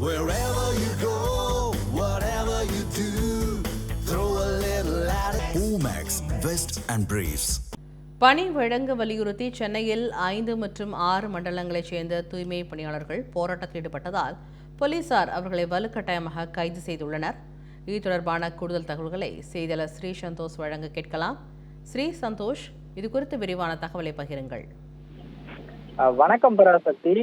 Wherever you go, whatever you do, throw a little at it. Omax, Vest and Briefs. பணி வழங்க வலியுறுத்தி சென்னையில் ஐந்து மற்றும் ஆறு மண்டலங்களைச் சேர்ந்த தூய்மை பணியாளர்கள் போராட்டத்தில் ஈடுபட்டதால் போலீசார் அவர்களை வலுக்கட்டாயமாக கைது செய்துள்ளனர் இது தொடர்பான கூடுதல் தகவல்களை செய்தியாளர் ஸ்ரீ சந்தோஷ் வழங்க கேட்கலாம் ஸ்ரீ சந்தோஷ் இது குறித்து விரிவான தகவலை பகிருங்கள் வணக்கம் பராசக்தி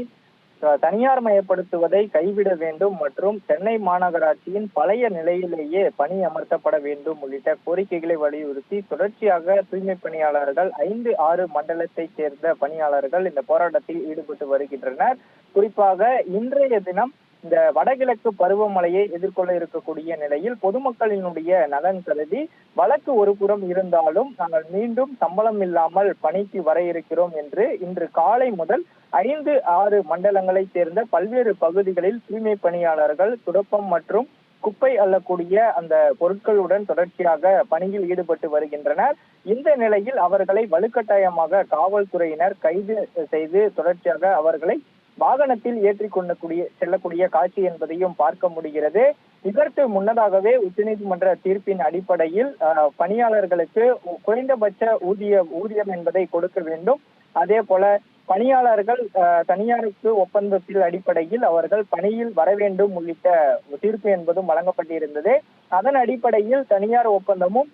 தனியார் மயப்படுத்துவதை கைவிட வேண்டும் மற்றும் சென்னை மாநகராட்சியின் பழைய நிலையிலேயே பணி அமர்த்தப்பட வேண்டும் உள்ளிட்ட கோரிக்கைகளை வலியுறுத்தி தொடர்ச்சியாக தூய்மை பணியாளர்கள் ஐந்து ஆறு மண்டலத்தைச் சேர்ந்த பணியாளர்கள் இந்த போராட்டத்தில் ஈடுபட்டு வருகின்றனர். குறிப்பாக இன்றைய தினம் இந்த வடகிழக்கு பருவமழையை எதிர்கொள்ள இருக்கக்கூடிய நிலையில் பொதுமக்களினுடைய நலன் கருதி வழக்கு ஒரு புறம் இருந்தாலும் நாங்கள் மீண்டும் சம்பளம் இல்லாமல் பணிக்கு வர இருக்கிறோம் என்று இன்று காலை முதல் ஐந்து ஆறு மண்டலங்களைச் சேர்ந்த பல்வேறு பகுதிகளில் தூய்மை பணியாளர்கள் துடப்பம் மற்றும் குப்பை அள்ளக்கூடிய அந்த பொருட்களுடன் தொடர்ச்சியாக பணியில் ஈடுபட்டு வருகின்றனர். இந்த நிலையில் அவர்களை வலுக்கட்டாயமாக காவல்துறையினர் கைது செய்து தொடர்ச்சியாக அவர்களை வாகனத்தில் ஏற்றிக்கொள்ளக்கூடிய செல்லக்கூடிய காட்சி என்பதையும் பார்க்க முடிகிறது. இதற்கு முன்னதாகவே உச்சநீதிமன்ற தீர்ப்பின் அடிப்படையில் பணியாளர்களுக்கு குறைந்தபட்ச ஊதிய ஊதியம் என்பதை கொடுக்க வேண்டும். அதே போல பணியாளர்கள் தனியாருக்கு ஒப்பந்தத்தில் அடிப்படையில் அவர்கள் பணியில் வர வேண்டும் உள்ளிட்ட தீர்ப்பு என்பதும் வழங்கப்பட்டிருந்தது. அதன் அடிப்படையில் தனியார் ஒப்பந்தமும்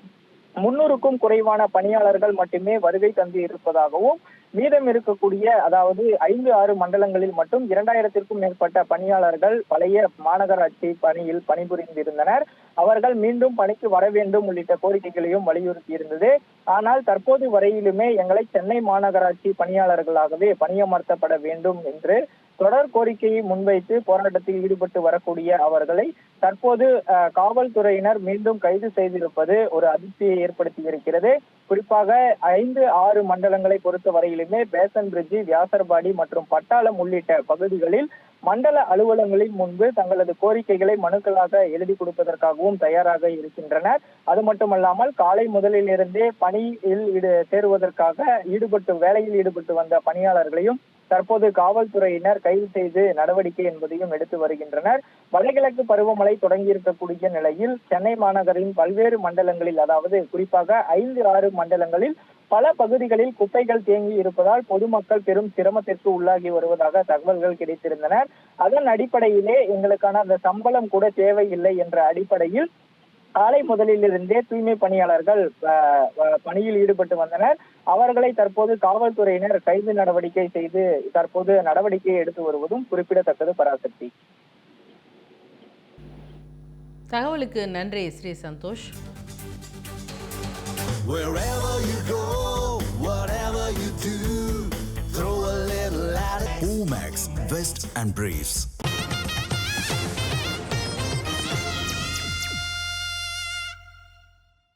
முன்னூறுக்கும் குறைவான பணியாளர்கள் மட்டுமே வருகை தந்து இருப்பதாகவும் மீதம் இருக்கக்கூடிய அதாவது ஐந்து ஆறு மண்டலங்களில் மட்டும் இரண்டாயிரத்திற்கும் மேற்பட்ட பணியாளர்கள் பழைய மாநகராட்சி பணியில் பணிபுரிந்திருந்தனர். அவர்கள் மீண்டும் பணிக்கு வர வேண்டும் உள்ளிட்ட கோரிக்கைகளையும் வலியுறுத்தி இருந்தது ஆனால் தற்போது வரையிலுமே எங்களை சென்னை மாநகராட்சி பணியாளர்களாகவே பணியமர்த்தப்பட வேண்டும் என்று தொடர் கோரிக்கையை முன்வைத்து போராட்டத்தில் ஈடுபட்டு வரக்கூடிய அவர்களை தற்போது காவல்துறையினர் மீண்டும் கைது செய்திருப்பது ஒரு அதிர்ச்சியை ஏற்படுத்தி இருக்கிறது குறிப்பாக ஐந்து ஆறு மண்டலங்களை பொறுத்த வரையிலுமே பேசன் பிரிட்ஜி வியாசர்பாடி மற்றும் பட்டாளம் உள்ளிட்ட பகுதிகளில் மண்டல அலுவலகங்களின் முன்பு தங்களது கோரிக்கைகளை மனுக்களாக எழுதி கொடுப்பதற்காகவும் தயாராக இருக்கின்றனர். அது மட்டுமல்லாமல் காலை முதலில் இருந்தே பணியில் ஈடு சேருவதற்காக ஈடுபட்டு வேலையில் ஈடுபட்டு வந்த பணியாளர்களையும் தற்போது காவல்துறையினர் கைது செய்து நடவடிக்கை என்பதையும் எடுத்து வருகின்றனர். வடகிழக்கு பருவமழை தொடங்கி இருக்கக்கூடிய நிலையில் சென்னை மாநகரின் பல்வேறு மண்டலங்களில் அதாவது குறிப்பாக ஐந்து ஆறு மண்டலங்களில் பல பகுதிகளில் குப்பைகள் தேங்கி இருப்பதால் பொதுமக்கள் பெரும் சிரமத்திற்கு உள்ளாகி வருவதாக தகவல்கள் கிடைத்திருந்தன. அதன் அடிப்படையிலே எங்களுக்கான அந்த சம்பளம் கூட தேவையில்லை என்ற அடிப்படையில் காலை முதலிலிருந்தே தூய்மை பணியாளர்கள் பணியில் ஈடுபட்டு வந்தனர் அவர்களை தற்போது காவல்துறையினர் கைது நடவடிக்கை செய்து தற்போது நடவடிக்கை எடுத்து வருவதும் குறிப்பிடத்தக்கது பராசக்தி தகவலுக்கு நன்றி Sri Santhosh. Omax, Vest and Briefs.